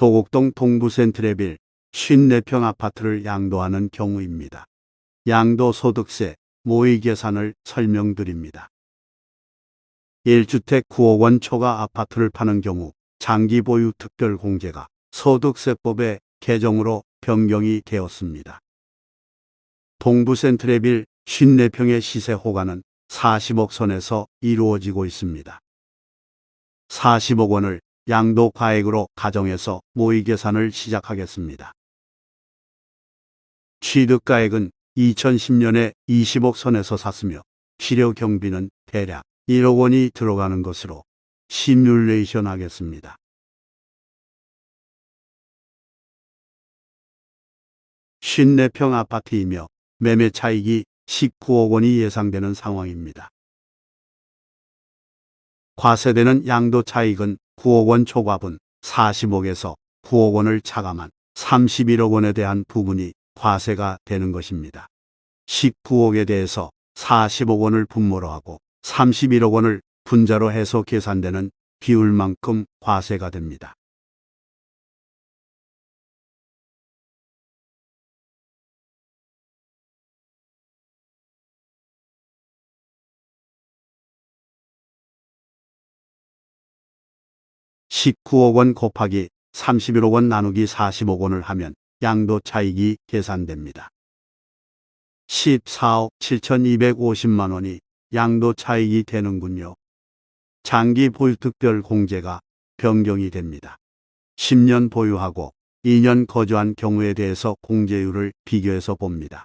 도곡동 동부 센트레빌 54평 아파트를 양도하는 경우입니다. 양도 소득세 모의 계산을 설명드립니다. 1주택 9억 원 초과 아파트를 파는 경우 장기 보유 특별 공제가 소득세법의 개정으로 변경이 되었습니다. 동부 센트레빌 54평의 시세 호가는 40억 선에서 이루어지고 있습니다. 40억 원을 양도 가액으로 가정해서 모의 계산을 시작하겠습니다. 취득 가액은 2010년에 20억 선에서 샀으며 필요 경비는 대략 1억 원이 들어가는 것으로 시뮬레이션 하겠습니다. 쉰네 평 아파트이며 매매 차익이 19억 원이 예상되는 상황입니다. 과세되는 양도 차익은 9억 원 초과분 40억에서 9억 원을 차감한 31억 원에 대한 부분이 과세가 되는 것입니다. 19억에 대해서 40억 원을 분모로 하고 31억 원을 분자로 해서 계산되는 비율만큼 과세가 됩니다. (19억 원) 곱하기 (31억 원) 나누기 (40억 원을) 하면 양도 차익이 계산됩니다. 14억 7,250만 원이 양도 차익이 되는군요. 장기 보유 특별 공제가 변경이 됩니다. 10년 보유하고 2년 거주한 경우에 대해서 공제율을 비교해서 봅니다.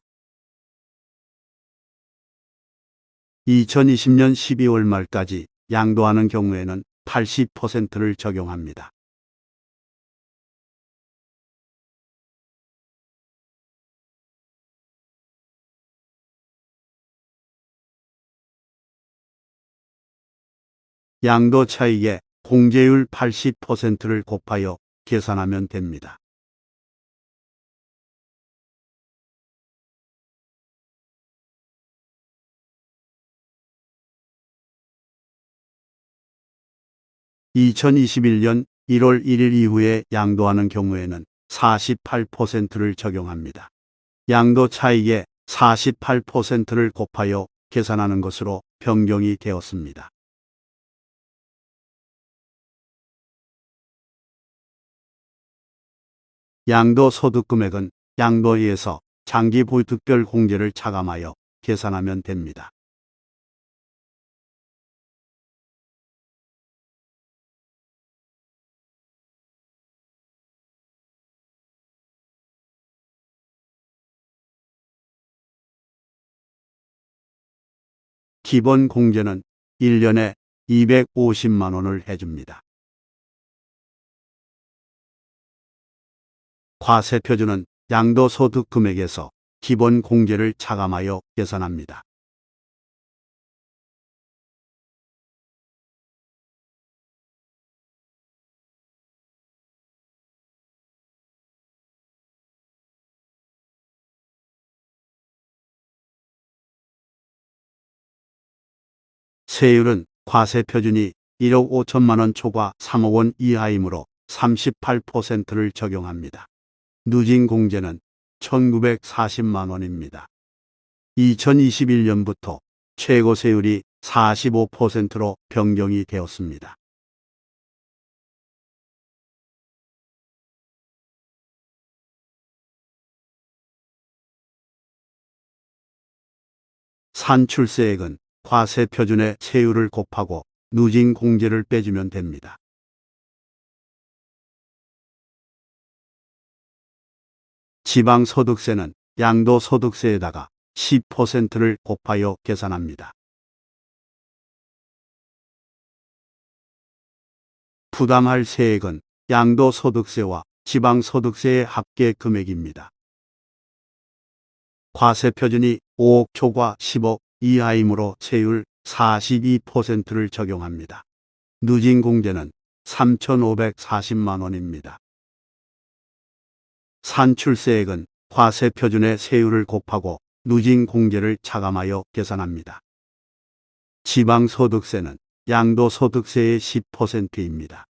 2020년 12월 말까지 양도하는 경우에는 80%를 적용합니다. 양도 차익의 공제율 80%를 곱하여 계산하면 됩니다. (2021년 1월 1일) 이후에 양도하는 경우에는 48%를 적용합니다. 양도 차익의 48%를 곱하여 계산하는 것으로 변경이 되었습니다. 양도 소득 금액은 양도에서 장기 보유 특별 공제를 차감하여 계산하면 됩니다. 기본 공제는 1년에 250만 원을 해줍니다. 과세 표준은 양도소득 금액에서 기본 공제를 차감하여 계산합니다. 세율은 과세 표준이 1억 5천만 원 초과 3억 원 이하이므로 38%를 적용합니다. 누진 공제는 1940만 원입니다. 2021년부터 최고 세율이 45%로 변경이 되었습니다. 산출세액은 과세 표준의 세율을 곱하고 누진 공제를 빼주면 됩니다. 지방소득세는 양도소득세에다가 10%를 곱하여 계산합니다. 부담할 세액은 양도소득세와 지방소득세의 합계 금액입니다. 과세 표준이 5억 초과 10억 이하이므로 세율 42%를 적용합니다. 누진 공제는 3,540만 원입니다. 산출세액은 과세 표준의 세율을 곱하고 누진 공제를 차감하여 계산합니다. 지방소득세는 양도소득세의 10%입니다.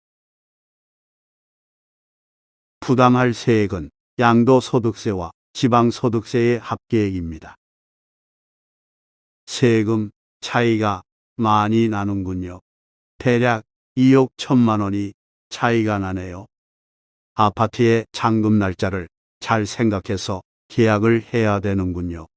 부담할 세액은 양도소득세와 지방소득세의 합계액입니다. 세금 차이가 많이 나는군요. 대략 2억 천만 원이 차이가 나네요. 아파트의 잔금 날짜를 잘 생각해서 계약을 해야 되는군요.